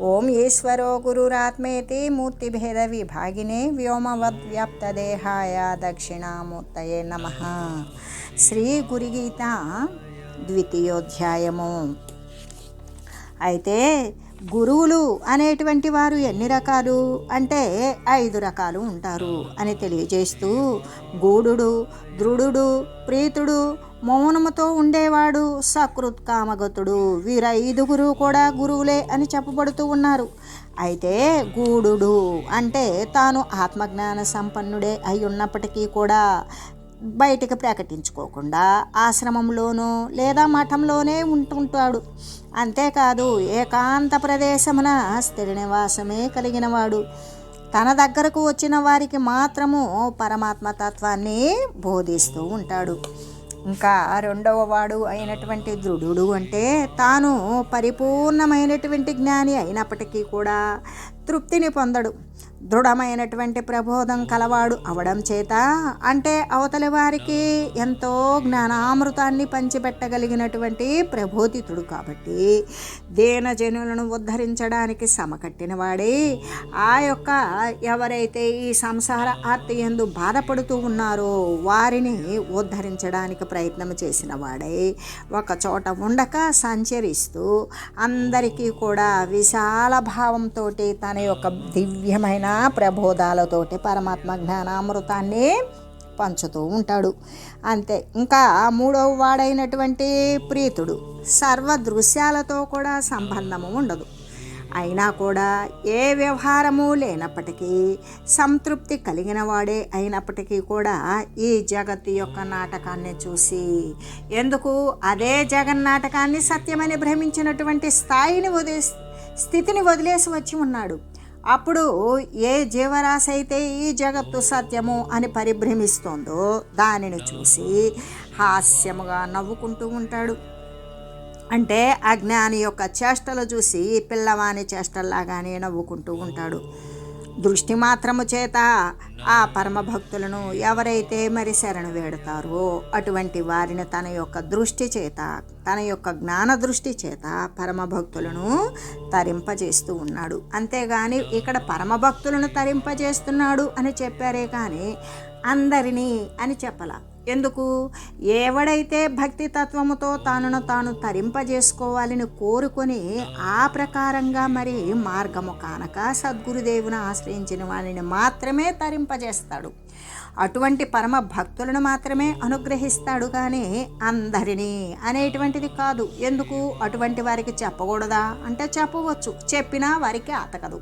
ఓం ఈశ్వరో గురురాత్మేతి మూర్తిభేద విభాగినే వ్యోమవద్వ్యాప్తదేహాయ దక్షిణామూర్తయే నమ శ్రీ గురుగీత ద్వితీయోధ్యాయము అయితే గురువులు అనేటువంటి వారు ఎన్ని రకాలు? అంటే ఐదు రకాలు ఉంటారు అని తెలియజేస్తూ గూఢుడు దృఢుడు ప్రీతుడు మౌనముతో ఉండేవాడు సకృత్ కామగతుడు వీరైదుగురు కూడా గురువులే అని చెప్పబడుతూ ఉన్నారు. అయితే గూఢుడు అంటే తాను ఆత్మజ్ఞాన సంపన్నుడే అయి ఉన్నప్పటికీ కూడా బయటికి ప్రకటించుకోకుండా ఆశ్రమంలోనూ లేదా మఠంలోనే ఉంటుంటాడు. అంతేకాదు ఏకాంత ప్రదేశమున స్థిర నివాసమే కలిగినవాడు. తన దగ్గరకు వచ్చిన వారికి మాత్రము పరమాత్మ తత్వాన్ని బోధిస్తూ ఉంటాడు. ఇంకా రెండవ వాడు అయినటువంటి దృఢుడు అంటే తాను పరిపూర్ణమైనటువంటి జ్ఞాని అయినప్పటికీ కూడా తృప్తిని పొందడు. దృఢమైనటువంటి ప్రబోధం కలవాడు అవడం చేత అంటే అవతలి వారికి ఎంతో జ్ఞానామృతాన్ని పంచిపెట్టగలిగినటువంటి ప్రబోధితుడు కాబట్టి దేనజనులను ఉద్ధరించడానికి సమకట్టిన వాడే. ఆ యొక్క ఎవరైతే ఈ సంసార ఆర్తి ఎందు బాధపడుతూ ఉన్నారో వారిని ఉద్ధరించడానికి ప్రయత్నం చేసిన వాడే. ఒక చోట ఉండక సంచరిస్తూ అందరికీ కూడా విశాల భావంతో తన యొక్క దివ్యమైన ప్రబోధాలతోటి పరమాత్మ జ్ఞానామృతాన్ని పంచుతూ ఉంటాడు. అంతే ఇంకా మూడవ వాడైనటువంటి ప్రీతుడు సర్వ దృశ్యాలతో కూడా సంబంధము ఉండదు. అయినా కూడా ఏ వ్యవహారము లేనప్పటికీ సంతృప్తి కలిగిన వాడే అయినప్పటికీ కూడా ఈ జగత్తు యొక్క నాటకాన్ని చూసి ఎందుకు అదే జగన్నాటకాన్ని సత్యమని భ్రమించినటువంటి స్థాయిని వదిలే స్థితిని వదిలేసి వచ్చి ఉన్నాడు. అప్పుడు ఏ జీవరాశి అయితే ఈ జగత్తు సత్యము అని పరిభ్రమిస్తోందో దానిని చూసి హాస్యముగా నవ్వుకుంటూ ఉంటాడు. అంటే అజ్ఞాని యొక్క చేష్టలు చూసి పిల్లవాని చేష్టల్లాగానే నవ్వుకుంటూ ఉంటాడు. దృష్టి మాత్రము చేత ఆ పరమ భక్తులను ఎవరైతే మరి శరణు వేడతారో అటువంటి వారిని తన యొక్క దృష్టి చేత తన యొక్క జ్ఞాన దృష్టి చేత పరమ భక్తులను తరింపజేస్తూ ఉన్నాడు. అంతేగాని ఇక్కడ పరమ భక్తులను తరింపజేస్తున్నాడు అని చెప్పారే కానీ అందరినీ అని చెప్పలా. ఎందుకు? ఎవడైతే భక్తి తత్వముతో తానును తాను తరింపజేసుకోవాలని కోరుకొని ఆ ప్రకారంగా మరి మార్గము కానక సద్గురుదేవుని ఆశ్రయించిన వాళ్ళని మాత్రమే తరింపజేస్తాడు. అటువంటి పరమ భక్తులను మాత్రమే అనుగ్రహిస్తాడు కానీ అందరినీ అనేటువంటిది కాదు. ఎందుకు? అటువంటి వారికి చెప్పకూడదా? అంటే చెప్పవచ్చు. చెప్పినా వారికి అతకదు.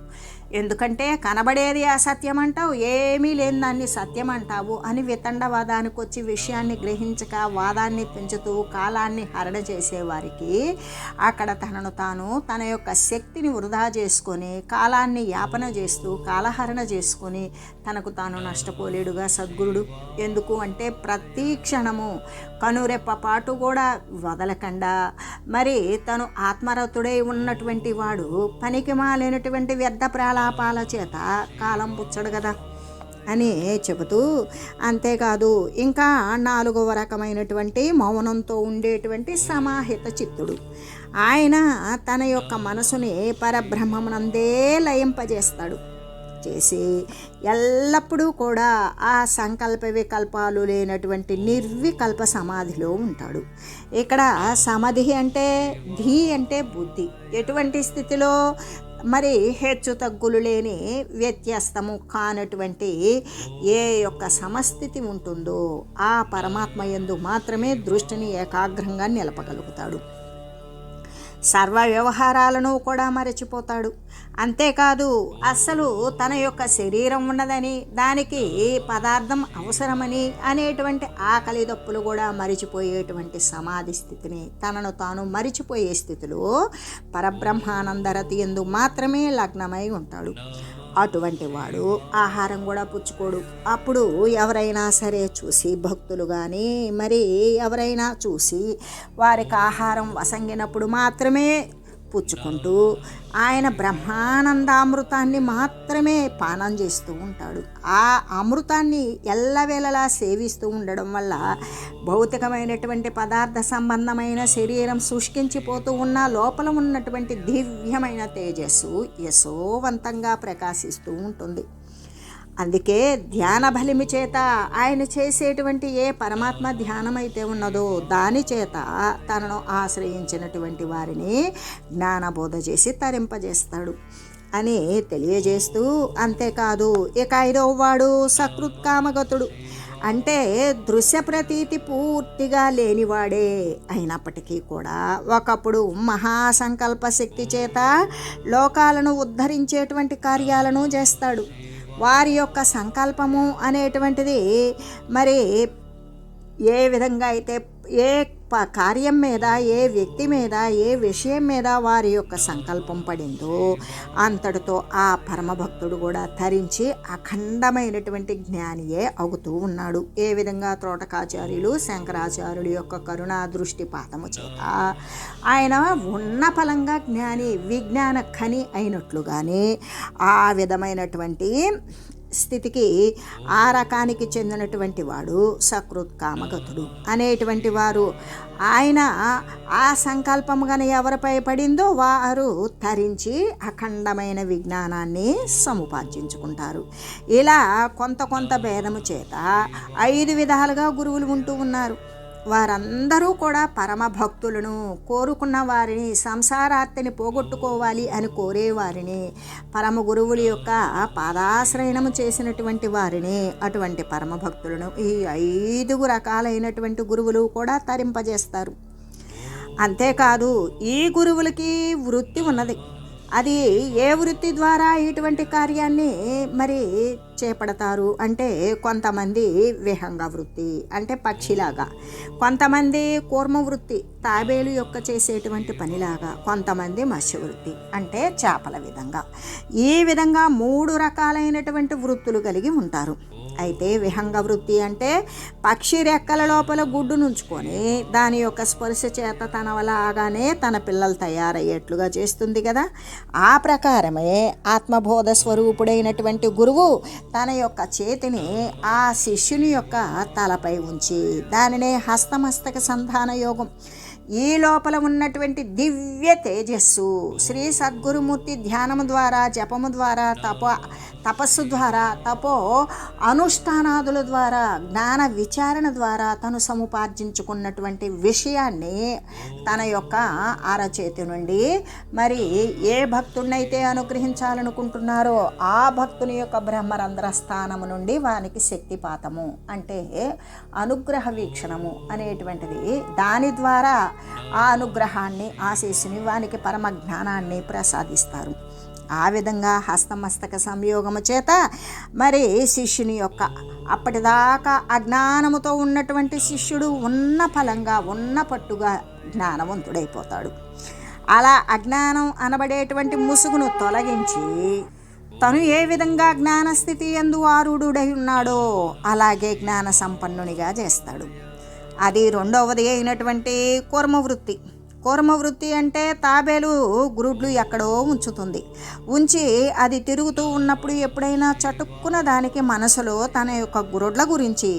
ఎందుకంటే కనబడేది అసత్యం అంటావు ఏమీ లేని దాన్ని సత్యం అంటావు అని వితండవాదానికి వచ్చి విషయాన్ని గ్రహించక వాదాన్ని పెంచుతూ కాలాన్ని హరణ చేసేవారికి అక్కడ తనను తాను తన యొక్క శక్తిని వృధా చేసుకొని కాలాన్ని యాపన చేస్తూ కాలహరణ చేసుకొని తనకు తాను నష్టపోలేడుగా సద్గురుడు. ఎందుకు అంటే ప్రతి క్షణము కనురెప్ప పాటు కూడా వదలకుండా. మరి తను ఆత్మరతుడై ఉన్నటువంటి వాడు పనికి మాలేనటువంటి వ్యర్థ కార్యకలాపాల చేత కాలం పుచ్చడు కదా అని చెబుతూ అంతేకాదు ఇంకా నాలుగవ రకమైనటువంటి మౌనంతో ఉండేటువంటి సమాహిత చిత్తుడు. ఆయన తన యొక్క మనసుని పరబ్రహ్మమునందే లయింపజేస్తాడు. చేసి ఎల్లప్పుడూ కూడా ఆ సంకల్ప వికల్పాలు లేనటువంటి నిర్వికల్ప సమాధిలో ఉంటాడు. ఇక్కడ సమాధి అంటే ధీ అంటే బుద్ధి. ఎటువంటి స్థితిలో మరి హెచ్చు తగ్గులు లేని వ్యత్యస్తము కానటువంటి ఏ యొక్క సమస్థితి ఉంటుందో ఆ పరమాత్మ ఎందు మాత్రమే దృష్టిని ఏకాగ్రంగా నిలపగలుగుతాడు. సర్వ వ్యవహారాలను కూడా మరచిపోతాడు. అంతేకాదు అస్సలు తన యొక్క శరీరం ఉన్నదని దానికి పదార్థం అవసరమని అనేటువంటి ఆకలి దప్పులు కూడా మరిచిపోయేటువంటి సమాధి స్థితిని తనను తాను మరిచిపోయే స్థితిలో పరబ్రహ్మానందరతి ఎందు మాత్రమే లగ్నమై ఉంటాడు. అటువంటి వాడు ఆహారం కూడా పుచ్చుకోడు. అప్పుడు ఎవరైనా సరే చూసి భక్తులు కానీ మరి ఎవరైనా చూసి వారికి ఆహారం వసంగినప్పుడు మాత్రమే పుచ్చుకుంటూ ఆయన బ్రహ్మానందామృతాన్ని మాత్రమే పానం చేస్తూ ఉంటాడు. ఆ అమృతాన్ని ఎల్లవేళలా సేవిస్తూ ఉండడం వల్ల భౌతికమైనటువంటి పదార్థ సంబంధమైన శరీరం శుష్కించిపోతూ ఉన్న లోపల ఉన్నటువంటి దివ్యమైన తేజస్సు యశోవంతంగా ప్రకాశిస్తూ ఉంటుంది. అందుకే ధ్యాన బలిమి చేత ఆయన చేసేటువంటి ఏ పరమాత్మ ధ్యానం అయితే ఉన్నదో దాని చేత తనను ఆశ్రయించినటువంటి వారిని జ్ఞానబోధ చేసి తరింపజేస్తాడు అని తెలియజేస్తూ అంతేకాదు ఇక ఐదవ వాడు సకృత్కామగతుడు అంటే దృశ్య ప్రతీతి పూర్తిగా లేనివాడే అయినప్పటికీ కూడా ఒకప్పుడు మహాసంకల్ప శక్తి చేత లోకాలను ఉద్ధరించేటువంటి కార్యాలను చేస్తాడు. వారి యొక్క సంకల్పము అనేటువంటిది మరి ఏ విధంగా అయితే ఏ కార్యం మీద ఏ వ్యక్తి మీద ఏ విషయం మీద వారి యొక్క సంకల్పం పడిందో అంతటితో ఆ పరమభక్తుడు కూడా తరించి అఖండమైనటువంటి జ్ఞానియే అవుతూ ఉన్నాడు. ఏ విధంగా త్రోటకాచార్యులు శంకరాచార్యుడు యొక్క కరుణా దృష్టిపాతము చేత ఆయన ఉన్న ఫలంగా జ్ఞాని విజ్ఞాన ఖని అయినట్లుగానే ఆ విధమైనటువంటి స్థితికి ఆ రకానికి చెందినటువంటి వాడు సకృత్కామగతుడు. అనేటువంటి వారు ఆయన ఆ సంకల్పము కానీ ఎవరిపై పడిందో వారు తరించి అఖండమైన విజ్ఞానాన్ని సముపార్జించుకుంటారు. ఇలా కొంత కొంత భేదము చేత ఐదు విధాలుగా గురువులు ఉంటూ ఉన్నారు. వారందరూ కూడా పరమ భక్తులను కోరుకున్న వారిని సంసారార్తిని పోగొట్టుకోవాలి అని కోరేవారిని పరమ గురువుల యొక్క పాదాశ్రయణము చేసినటువంటి వారిని అటువంటి పరమ భక్తులను ఈ ఐదుగు రకాలైనటువంటి గురువులు కూడా తరింపజేస్తారు. అంతేకాదు ఈ గురువులకి వృత్తి ఉన్నది. అది ఏ వృత్తి ద్వారా ఇటువంటి కార్యాన్ని మరి చేపడతారు? అంటే కొంతమంది విహంగ వృత్తి అంటే పక్షిలాగా. కొంతమంది కూర్మ వృత్తి తాబేలు యొక్క చేసేటువంటి పనిలాగా. కొంతమంది మత్స్య వృత్తి అంటే చేపల విధంగా. ఈ విధంగా మూడు రకాలైనటువంటి వృత్తులు కలిగి ఉంటారు. అయితే విహంగ వృత్తి అంటే పక్షి రెక్కల లోపల గుడ్డు నుంచుకొని దాని యొక్క స్పర్శ చేత తన వల్ల ఆగానే తన పిల్లలు తయారయ్యేట్లుగా చేస్తుంది కదా. ఆ ప్రకారమే ఆత్మబోధ స్వరూపుడైనటువంటి గురువు తన యొక్క చేతిని ఆ శిష్యుని యొక్క తలపై ఉంచి దానినే హస్తమస్తక సంధాన యోగం ఈ లోపల ఉన్నటువంటి దివ్య తేజస్సు. శ్రీ సద్గురుమూర్తి ధ్యానము ద్వారా జపము ద్వారా తప తపస్సు ద్వారా తపో అనుష్ఠానాదుల ద్వారా జ్ఞాన విచారణ ద్వారా తను సముపార్జించుకున్నటువంటి విషయాన్ని తన యొక్క అరచేతి నుండి మరి ఏ భక్తుడినైతే అనుగ్రహించాలనుకుంటున్నారో ఆ భక్తుని యొక్క బ్రహ్మరంధ్ర స్థానము నుండి వానికి శక్తిపాతము అంటే అనుగ్రహ వీక్షణము అనేటువంటిది. దాని ద్వారా ఆ అనుగ్రహాన్ని ఆశీస్సుని వానికి పరమ జ్ఞానాన్ని ప్రసాదిస్తారు. ఆ విధంగా హస్తమస్తక సంయోగము చేత మరి శిష్యుని యొక్క అప్పటిదాకా అజ్ఞానముతో ఉన్నటువంటి శిష్యుడు ఉన్న ఫలంగా ఉన్న పట్టుగా జ్ఞానవంతుడైపోతాడు. అలా అజ్ఞానం అనబడేటువంటి ముసుగును తొలగించి తను ఏ విధంగా జ్ఞానస్థితి ఎందు ఆరుడై ఉన్నాడో అలాగే జ్ఞాన సంపన్నునిగా చేస్తాడు. అది రెండవది అయినటువంటి కర్మవృత్తి కూర్మ వృత్తి అంటే తాబేలు గ్రూడ్లు ఎక్కడో ఉంచుతుంది. ఉంచి అది తిరుగుతూ ఉన్నప్పుడు ఎప్పుడైనా చటుక్కున దానికి మనసులో తన యొక్క గురుడ్ల గురించి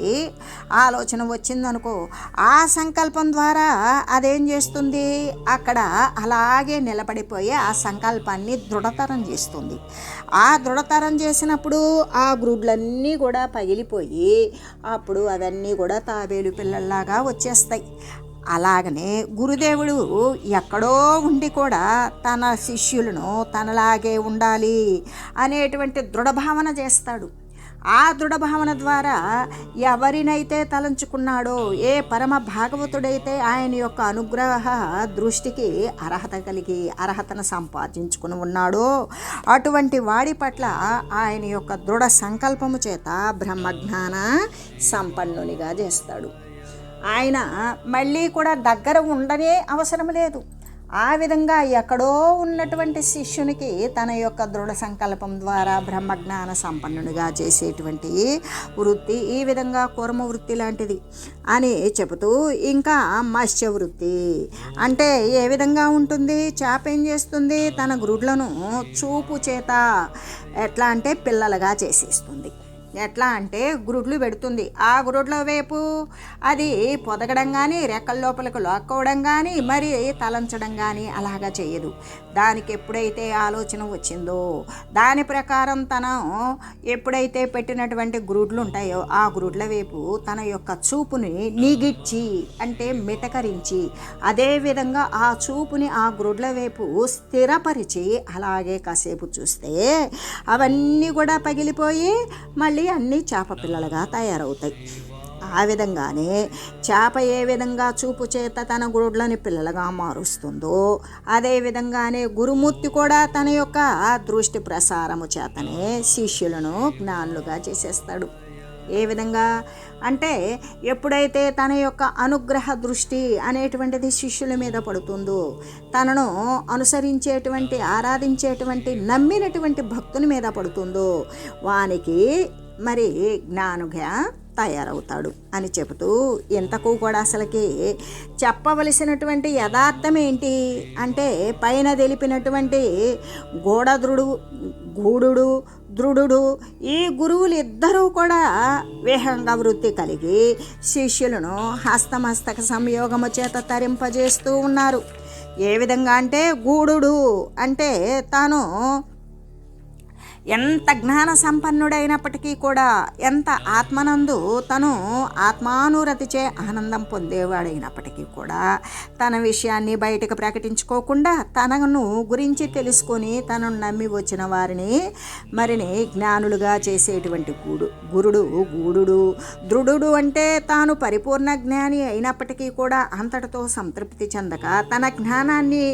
ఆలోచన వచ్చిందనుకో ఆ సంకల్పం ద్వారా అదేం చేస్తుంది? అక్కడ అలాగే నిలబడిపోయి ఆ సంకల్పాన్ని దృఢతరం చేస్తుంది. ఆ దృఢతరం చేసినప్పుడు ఆ గ్రుడ్లన్నీ కూడా పగిలిపోయి అప్పుడు అవన్నీ కూడా తాబేలు పిల్లల్లాగా వచ్చేస్తాయి. అలాగనే గురుదేవుడు ఎక్కడో ఉండి కూడా తన శిష్యులను తనలాగే ఉండాలి అనేటువంటి దృఢభావన చేస్తాడు. ఆ దృఢభావన ద్వారా ఎవరినైతే తలంచుకున్నాడో ఏ పరమ భాగవతుడైతే ఆయన యొక్క అనుగ్రహ దృష్టికి అర్హత కలిగి అర్హతను సంపాదించుకుని ఉన్నాడో అటువంటి వాడి పట్ల ఆయన యొక్క దృఢ సంకల్పము చేత బ్రహ్మజ్ఞాన సంపన్నునిగా చేస్తాడు. ఆయన మళ్ళీ కూడా దగ్గర ఉండనే అవసరం లేదు. ఆ విధంగా ఎక్కడో ఉన్నటువంటి శిష్యునికి తన యొక్క దృఢ సంకల్పం ద్వారా బ్రహ్మజ్ఞాన సంపన్నునిగా చేసేటువంటి వృత్తి ఈ విధంగా కూర్మ వృత్తి లాంటిది అని చెబుతూ ఇంకా మత్స్య వృత్తి అంటే ఏ విధంగా ఉంటుంది? చేప ఏం చేస్తుంది? తన గ్రుడ్లను చూపు చేత ఎట్లా అంటే పిల్లలుగా చేసేస్తుంది. ఎట్లా అంటే గురుడ్లు పెడుతుంది. ఆ గురుడ్ల వైపు అది పొదగడం కానీ రెక్కల లోపలికి లోక్కోవడం కానీ మరి తలంచడం కానీ అలాగా చేయదు. దానికి ఎప్పుడైతే ఆలోచన వచ్చిందో దాని ప్రకారం తన ఎప్పుడైతే పెట్టినటువంటి గ్రూడ్లు ఉంటాయో ఆ గ్రూడ్ల వైపు తన యొక్క చూపుని నీగిచ్చి అంటే మితకరించి అదేవిధంగా ఆ చూపుని ఆ గ్రూడ్ల వైపు స్థిరపరిచి అలాగే కాసేపు చూస్తే అవన్నీ కూడా పగిలిపోయి మళ్ళీ అన్నీ చేప పిల్లలుగా తయారవుతాయి. ఆ విధంగానే చేప ఏ విధంగా చూపు చేత తన గురుడ్లని పిల్లలుగా మారుస్తుందో అదేవిధంగానే గురుమూర్తి కూడా తన యొక్క దృష్టి ప్రసారము చేతనే శిష్యులను జ్ఞానులుగా చేసేస్తాడు. ఏ విధంగా? అంటే ఎప్పుడైతే తన యొక్క అనుగ్రహ దృష్టి అనేటువంటిది శిష్యుల మీద పడుతుందో తనను అనుసరించేటువంటి ఆరాధించేటువంటి నమ్మినటువంటి భక్తుని మీద పడుతుందో వానికి మరి జ్ఞానుగా తయారవుతాడు అని చెబుతూ ఇంతకు కూడా అసలుకి? చెప్పవలసినటువంటి యథార్థం ఏంటి? అంటే పైన తెలిపినటువంటి గోడధృడు గూడు దృఢుడు ఈ గురువులు ఇద్దరూ కూడా విహంగ వృత్తి కలిగి శిష్యులను హస్తమస్తక సంయోగము చేత తరింపజేస్తూ ఉన్నారు. ఏ విధంగా అంటే గూడు అంటే తాను ఎంత జ్ఞాన సంపన్నుడైనప్పటికీ కూడా ఎంత ఆత్మనందు తను ఆత్మానురతిచే ఆనందం పొందేవాడైనప్పటికీ కూడా తన విషయాన్ని బయటకు ప్రకటించుకోకుండా తనను గురించి తెలుసుకొని తనను నమ్మి వచ్చిన వారిని మరిని జ్ఞానులుగా చేసేటువంటి గూడు గురుడు గూడు దృఢుడు అంటే తాను పరిపూర్ణ జ్ఞాని అయినప్పటికీ కూడా అంతటితో సంతృప్తి చెందక తన జ్ఞానాన్ని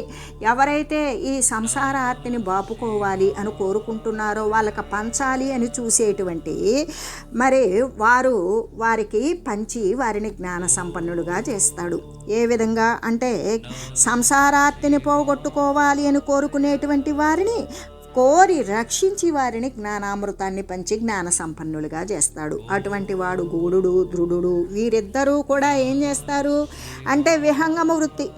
ఎవరైతే ఈ సంసార ఆర్తిని బాపుకోవాలి అని కోరుకుంటున్నారో వాళ్ళకి పంచాలి అని చూసేటువంటి మరి వారు వారికి పంచి వారిని జ్ఞాన సంపన్నులుగా చేస్తాడు. ఏ విధంగా? అంటే సంసారార్తిని పోగొట్టుకోవాలి అని కోరుకునేటువంటి వారిని కోరి రక్షించి వారిని జ్ఞానామృతాన్ని పంచి జ్ఞాన సంపన్నులుగా చేస్తాడు. అటువంటి వాడు గూడు దృఢుడు. వీరిద్దరూ కూడా ఏం చేస్తారు? అంటే విహంగమ వృత్తి.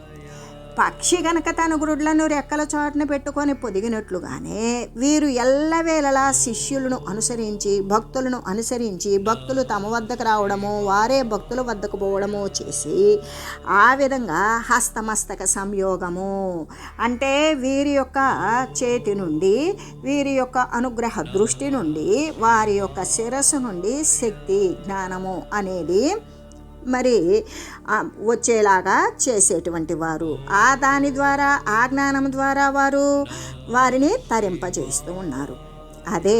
పక్షి గనక తన గురుడ్లను రెక్కల చాటున పెట్టుకొని పొదిగినట్లుగానే వీరు ఎల్లవేళలా శిష్యులను అనుసరించి భక్తులను అనుసరించి భక్తులు తమ వద్దకు రావడము వారే భక్తుల వద్దకు పోవడము చేసి ఆ విధంగా హస్తమస్తక సంయోగము అంటే వీరి యొక్క చేతి నుండి వీరి యొక్క అనుగ్రహ దృష్టి నుండి వారి యొక్క శిరస్సు నుండి శక్తి జ్ఞానము అనేది మరి వచ్చేలాగా చేసేటువంటి వారు. ఆ దాని ద్వారా ఆ జ్ఞానం ద్వారా వారు వారిని తరింపజేస్తూ ఉన్నారు. అదే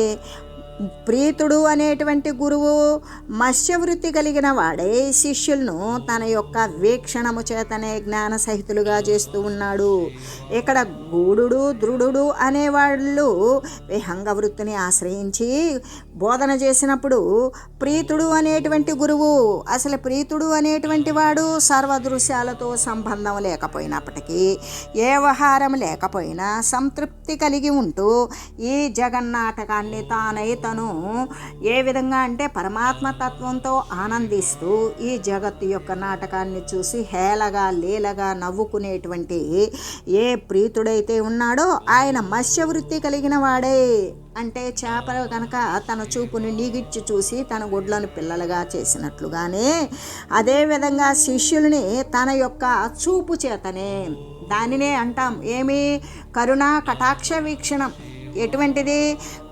ప్రీతుడు అనేటువంటి గురువు మత్స్యవృత్తి కలిగిన వాడే. శిష్యులను తన యొక్క వీక్షణము చేతనే జ్ఞాన సహితులుగా చేస్తూ ఉన్నాడు. ఇక్కడ గూడు దృఢుడు అనేవాళ్ళు విహంగ వృత్తిని ఆశ్రయించి బోధన చేసినప్పుడు ప్రీతుడు అనేటువంటి గురువు అసలు ప్రీతుడు అనేటువంటి వాడు సర్వదృశ్యాలతో సంబంధం లేకపోయినప్పటికీ ఏ వ్యవహారం లేకపోయినా సంతృప్తి కలిగి ఉంటూ ఈ జగన్నాటకాన్ని తానై తను ఏ విధంగా అంటే పరమాత్మ తత్వంతో ఆనందిస్తూ ఈ జగత్తు యొక్క నాటకాన్ని చూసి హేళగా లీలగా నవ్వుకునేటువంటి ఏ ప్రీతుడైతే ఉన్నాడో ఆయన మత్స్యవృత్తి కలిగిన వాడే. అంటే చేపలు కనుక తన చూపుని నీగిచ్చి చూసి తన గుడ్లను పిల్లలుగా చేసినట్లుగానే అదేవిధంగా శిష్యుల్ని తన యొక్క చూపు చేతనే దానినే అంటాం. ఏమి? కరుణ కటాక్ష వీక్షణం. ఎటువంటిది?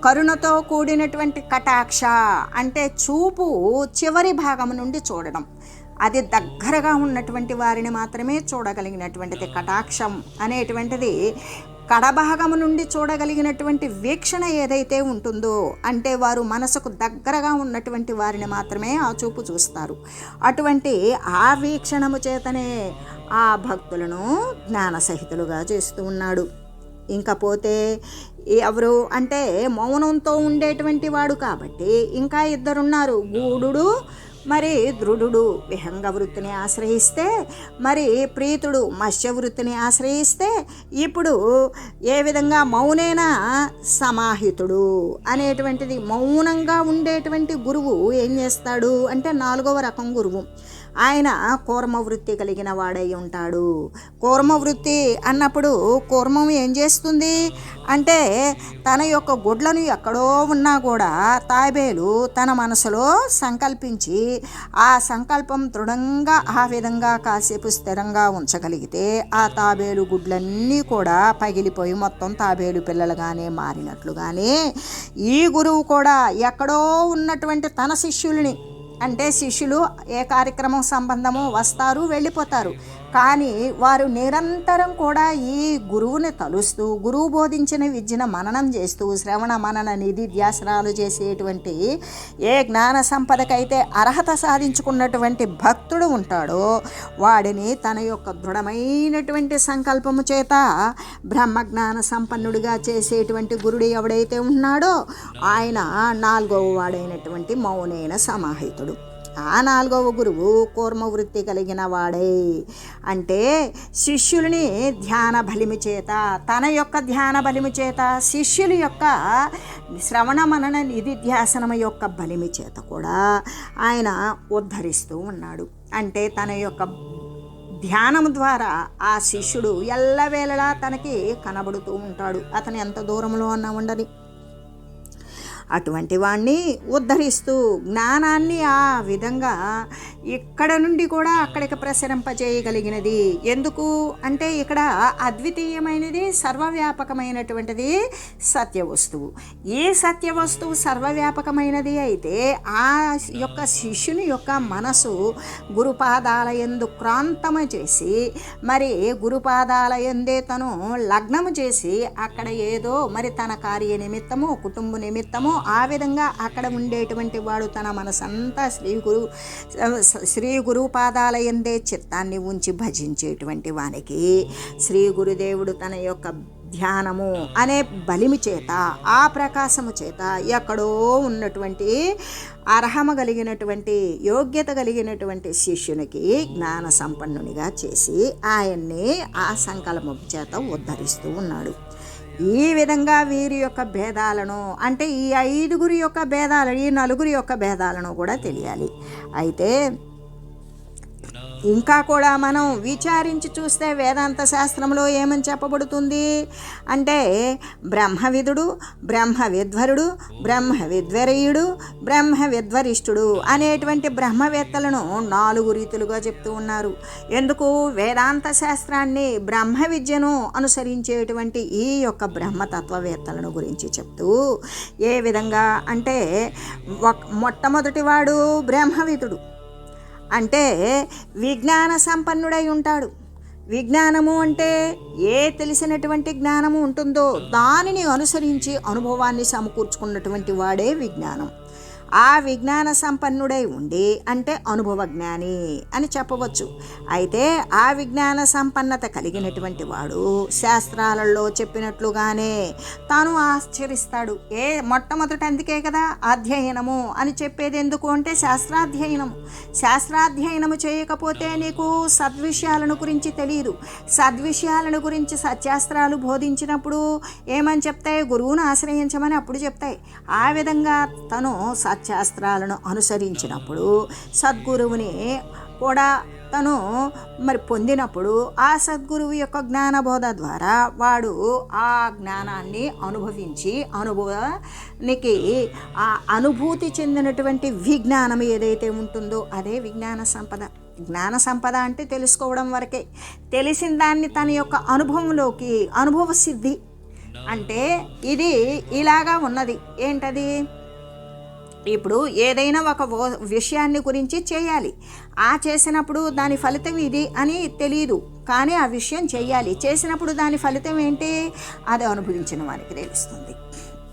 కరుణతో కూడినటువంటి కటాక్ష అంటే చూపు చివరి భాగం నుండి చూడడం. అది దగ్గరగా ఉన్నటువంటి వారిని మాత్రమే చూడగలిగినటువంటిది కటాక్షం అనేటువంటిది కడభాగము నుండి చూడగలిగినటువంటి వీక్షణ ఏదైతే ఉంటుందో అంటే వారు మనసుకు దగ్గరగా ఉన్నటువంటి వారిని మాత్రమే ఆ చూపు చూస్తారు. అటువంటి ఆ వీక్షణము చేతనే ఆ భక్తులను జ్ఞానసహితులుగా చేస్తూ ఉన్నాడు. ఇంకపోతే ఎవరు? అంటే మౌనంతో ఉండేటువంటి వాడు కాబట్టి ఇంకా ఇద్దరున్నారు. గూడు మరి దృఢుడు విహంగ వృత్తిని ఆశ్రయిస్తే మరి ప్రీతుడు మత్స్య వృత్తిని ఆశ్రయిస్తే ఇప్పుడు ఏ విధంగా మౌనేన సమాహితుడు అనేటువంటిది మౌనంగా ఉండేటువంటి గురువు ఏం చేస్తాడు అంటే నాలుగవ రకం గురువు. ఆయన కూర్మ వృత్తి కలిగిన వాడై ఉంటాడు. కూర్మ వృత్తి అన్నప్పుడు కూర్మం ఏం చేస్తుంది అంటే తన యొక్క గుడ్లను ఎక్కడో ఉన్నా కూడా తాబేలు తన మనసులో సంకల్పించి ఆ సంకల్పం దృఢంగా ఆ విధంగా కాసేపు స్థిరంగా ఉంచగలిగితే ఆ తాబేలు గుడ్లన్నీ కూడా పగిలిపోయి మొత్తం తాబేలు పిల్లలుగానే మారినట్లుగానే ఈ గురువు కూడా ఎక్కడో ఉన్నటువంటి తన శిష్యుల్ని అంటే శిష్యులు ఏ కార్యక్రమం సంబంధమో వస్తారు వెళ్ళిపోతారు. కానీ వారు నిరంతరం కూడా ఈ గురువుని తలుస్తూ గురువు బోధించిన విద్యను మననం చేస్తూ శ్రవణ మనన నిధి ధ్యాసనాలు చేసేటువంటి ఏ జ్ఞాన సంపదకైతే అర్హత సాధించుకున్నటువంటి భక్తుడు ఉంటాడో వాడిని తన యొక్క దృఢమైనటువంటి సంకల్పము చేత బ్రహ్మజ్ఞాన సంపన్నుడిగా చేసేటువంటి గురుడు ఎవడైతే ఉన్నాడో ఆయన నాలుగవ వాడైనటువంటి మౌనైన సమాహితుడు. ఆ నాలుగవ గురువు కూర్మ వృత్తి కలిగిన వాడే. అంటే శిష్యుల్ని ధ్యాన బలిమి చేత తన యొక్క ధ్యాన బలిమి చేత శిష్యుల యొక్క శ్రవణ మనన నిధిధ్యాసనం యొక్క బలిమి చేత కూడా ఆయన ఉద్ధరిస్తూ ఉన్నాడు. అంటే తన యొక్క ధ్యానం ద్వారా ఆ శిష్యుడు ఎల్లవేళలా తనకి కనబడుతూ ఉంటాడు. అతను ఎంత దూరంలో అన్నా ఉండని. అటువంటి వాణ్ణి ఉద్ధరిస్తూ జ్ఞానాన్ని ఆ విధంగా ఇక్కడ నుండి కూడా అక్కడికి ప్రసరింపజేయగలిగినది. ఎందుకు? అంటే ఇక్కడ అద్వితీయమైనది సర్వవ్యాపకమైనటువంటిది సత్య వస్తువు సత్యవస్తువు సత్య వస్తువు సర్వవ్యాపకమైనది అయితే ఆ యొక్క శిష్యుని యొక్క మనసు గురుపాదాల ఎందు క్రాంతము చేసి మరి గురుపాదాల ఎందే తను లగ్నము చేసి అక్కడ ఏదో మరి తన కార్య నిమిత్తము కుటుంబ నిమిత్తము ఆ విధంగా అక్కడ ఉండేటువంటి వాడు తన మనసంతా శ్రీ గురు శ్రీ గురుపాదాలయందే పాదాల ఎందే చిత్తాన్ని ఉంచి భజించేటువంటి వానికి శ్రీ గురుదేవుడు తన యొక్క ధ్యానము అనే బలిమి చేత ఆ ప్రకాశము చేత ఎక్కడో ఉన్నటువంటి అర్హమ కలిగినటువంటి యోగ్యత కలిగినటువంటి శిష్యునికి జ్ఞాన సంపన్నునిగా చేసి ఆయన్ని ఆ సంకల్పం చేత ఉద్ధరిస్తూ ఉన్నాడు. ఈ విధంగా వీరి యొక్క భేదాలను అంటే ఈ ఐదుగురి యొక్క భేదాలను ఈ నలుగురి యొక్క భేదాలను కూడా తెలియాలి. అయితే ఇంకా కూడా మనం విచారించి చూస్తే వేదాంత శాస్త్రంలో ఏమని చెప్పబడుతుంది? అంటే బ్రహ్మవిధుడు బ్రహ్మ విధ్వరుడు బ్రహ్మ విధ్వరీయుడు బ్రహ్మ విద్వరిష్ఠుడు అనేటువంటి బ్రహ్మవేత్తలను నాలుగు రీతులుగా చెప్తూ ఉన్నారు. ఎందుకు? వేదాంత శాస్త్రాన్ని బ్రహ్మ విద్యను అనుసరించేటువంటి ఈ యొక్క బ్రహ్మతత్వవేత్తలను గురించి చెప్తూ ఏ విధంగా? అంటే మొట్టమొదటివాడు బ్రహ్మవిధుడు అంటే విజ్ఞాన సంపన్నుడై ఉంటాడు. విజ్ఞానము అంటే ఏ తెలిసినటువంటి జ్ఞానము ఉంటుందో దానిని అనుసరించి అనుభవాన్ని సమకూర్చుకున్నటువంటి వాడే విజ్ఞానం. ఆ విజ్ఞాన సంపన్నుడై ఉండి అంటే అనుభవజ్ఞాని అని చెప్పవచ్చు. అయితే ఆ విజ్ఞాన సంపన్నత కలిగినటువంటి వాడు శాస్త్రాలలో చెప్పినట్లుగానే తాను ఆశ్చరిస్తాడు ఏ మొట్టమొదట అందుకే కదా అధ్యయనము అని చెప్పేది ఎందుకు అంటే శాస్త్రాధ్యయనము. శాస్త్రాధ్యయనము చేయకపోతే నీకు సద్విషయాలను గురించి తెలియదు. సద్విషయాలను గురించి సత్యాస్త్రాలు బోధించినప్పుడు ఏమని చెప్తాయి? గురువును ఆశ్రయించమని అప్పుడు చెప్తాయి. ఆ విధంగా తను శాస్త్రాలను అనుసరించినప్పుడు సద్గురువుని కూడా తను మరి పొందినప్పుడు ఆ సద్గురువు యొక్క జ్ఞానబోధ ద్వారా వాడు ఆ జ్ఞానాన్ని అనుభవించి అనుభవానికి ఆ అనుభూతి చెందినటువంటి విజ్ఞానం ఏదైతే ఉంటుందో అదే విజ్ఞాన సంపద. జ్ఞాన సంపద అంటే తెలుసుకోవడం వరకే. తెలిసిన దాన్ని తన యొక్క అనుభవంలోకి అనుభవ సిద్ధి. అంటే ఇది ఇలాగా ఉన్నది. ఏంటది? ఇప్పుడు ఏదైనా ఒక విషయాన్ని గురించి చేయాలి. ఆ చేసినప్పుడు దాని ఫలితం ఇది అని తెలియదు కానీ ఆ విషయం చేయాలి. చేసినప్పుడు దాని ఫలితం ఏంటి? అది అనుభవించిన వారికి తెలుస్తుంది.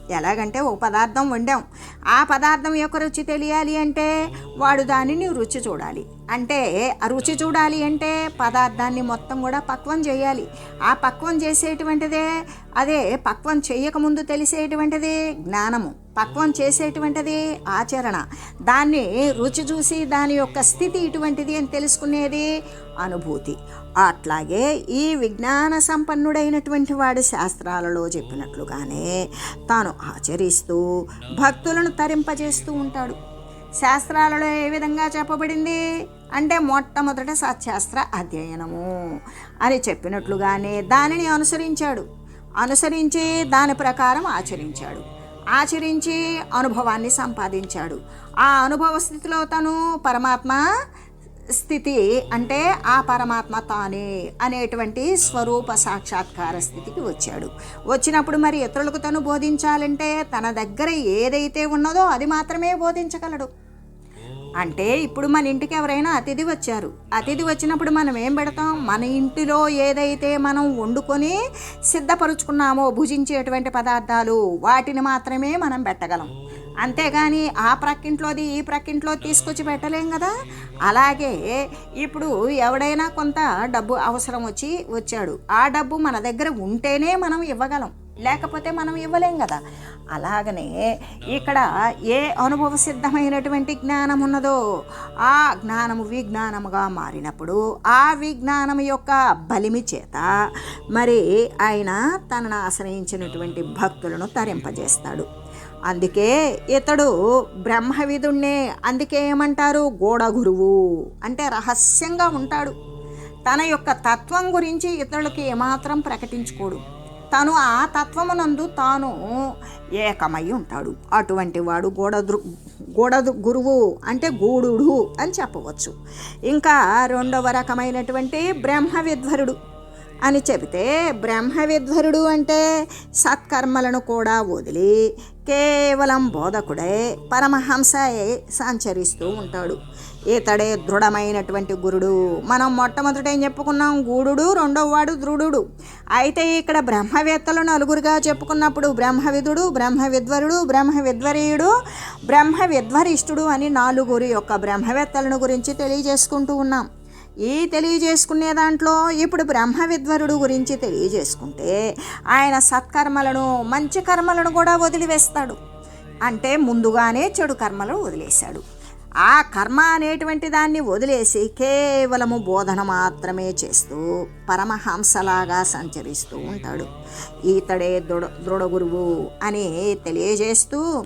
ఎలాగంటే ఓ పదార్థం వండాం. ఆ పదార్థం యొక్క రుచి తెలియాలి అంటే వాడు దానిని రుచి చూడాలి. అంటే ఆ రుచి చూడాలి అంటే పదార్థాన్ని మొత్తం కూడా పక్వం చేయాలి. ఆ పక్వం చేసేటువంటిదే అదే పక్వం చేయకముందు తెలిసేటువంటిది జ్ఞానము. పక్వం చేసేటువంటిది ఆచరణ. దాన్ని రుచి చూసి దాని యొక్క స్థితి ఇటువంటిది అని తెలుసుకునేది అనుభూతి. అట్లాగే ఈ విజ్ఞాన సంపన్నుడైనటువంటి వాడి శాస్త్రాలలో చెప్పినట్లుగానే తాను ఆచరిస్తూ భక్తులను తరింపజేస్తూ ఉంటాడు. శాస్త్రాలలో ఏ విధంగా చెప్పబడింది? అంటే మొట్టమొదట సత్శాస్త్ర అధ్యయనము అని చెప్పినట్లుగానే దానిని అనుసరించాడు. అనుసరించి దాని ప్రకారం ఆచరించాడు. ఆచరించి అనుభవాన్ని సంపాదించాడు. ఆ అనుభవ స్థితిలో తను పరమాత్మ స్థితి అంటే ఆ పరమాత్మ తానే అనేటువంటి స్వరూప సాక్షాత్కార స్థితికి వచ్చాడు. వచ్చినప్పుడు మరి ఇతరులకు తను బోధించాలంటే తన దగ్గర ఏదైతే ఉన్నదో అది మాత్రమే బోధించగలడు. అంటే ఇప్పుడు మన ఇంటికి ఎవరైనా అతిథి వచ్చారు. అతిథి వచ్చినప్పుడు మనం ఏం పెడతాం? మన ఇంటిలో ఏదైతే మనం వండుకొని సిద్ధపరుచుకున్నామో భుజించేటువంటి పదార్థాలు వాటిని మాత్రమే మనం పెట్టగలం. అంతేగాని ఆ ప్రక్కింట్లోది ఈ ప్రక్కింట్లో తీసుకొచ్చి పెట్టలేం కదా? అలాగే ఇప్పుడు ఎవడైనా కొంత డబ్బు అవసరం వచ్చి వచ్చాడు. ఆ డబ్బు మన దగ్గర ఉంటేనే మనం ఇవ్వగలం. లేకపోతే మనం ఇవ్వలేం కదా? అలాగనే ఇక్కడ ఏ అనుభవ సిద్ధమైనటువంటి జ్ఞానం ఉన్నదో ఆ జ్ఞానము విజ్ఞానముగా మారినప్పుడు ఆ విజ్ఞానం యొక్క బలిమి చేత మరి ఆయన తనను ఆశ్రయించినటువంటి భక్తులను తరింపజేస్తాడు. అందుకే ఇతడు బ్రహ్మవిధుణ్ణే అందుకే ఏమంటారు? గోడ గురువు అంటే రహస్యంగా ఉంటాడు. తన యొక్క తత్వం గురించి ఇతరులకి ఏమాత్రం ప్రకటించుకోడు. తను ఆ తత్వమునందు తాను ఏకమై ఉంటాడు. అటువంటి వాడు గోడదృ గోడదు గురువు అంటే గూడు అని చెప్పవచ్చు. ఇంకా రెండవ రకమైనటువంటి బ్రహ్మ విధ్వరుడు అని చెబితే బ్రహ్మ విధ్వరుడు అంటే సత్కర్మలను కూడా వదిలి కేవలం బోధకుడే పరమహంసయే సంచరిస్తూ ఉంటాడు. ఇతడే దృఢమైనటువంటి గురుడు. మనం మొట్టమొదట ఏం చెప్పుకున్నాం? గూడు రెండవ వాడు దృఢుడు. అయితే ఇక్కడ బ్రహ్మవేత్తలు నలుగురుగా చెప్పుకున్నప్పుడు బ్రహ్మవిధుడు బ్రహ్మ విద్వరుడు బ్రహ్మ విద్వరీయుడు బ్రహ్మ విద్వరిష్ఠుడు అని నాలుగురు యొక్క బ్రహ్మవేత్తలను గురించి తెలియజేసుకుంటూ ఉన్నాం. ఈ తెలియజేసుకునే దాంట్లో ఇప్పుడు బ్రహ్మ విద్వరుడు గురించి తెలియజేసుకుంటే ఆయన సత్కర్మలను మంచి కర్మలను కూడా వదిలివేస్తాడు. అంటే ముందుగానే చెడు కర్మలను వదిలేశాడు. ఆ కర్మ అనేటువంటి దాన్ని వదిలేసి కేవలము బోధన మాత్రమే చేస్తూ పరమహంసలాగా సంచరిస్తూ ఉంటాడు. ఈతడే దృఢ దృఢ గురువు అని తెలియజేస్తూ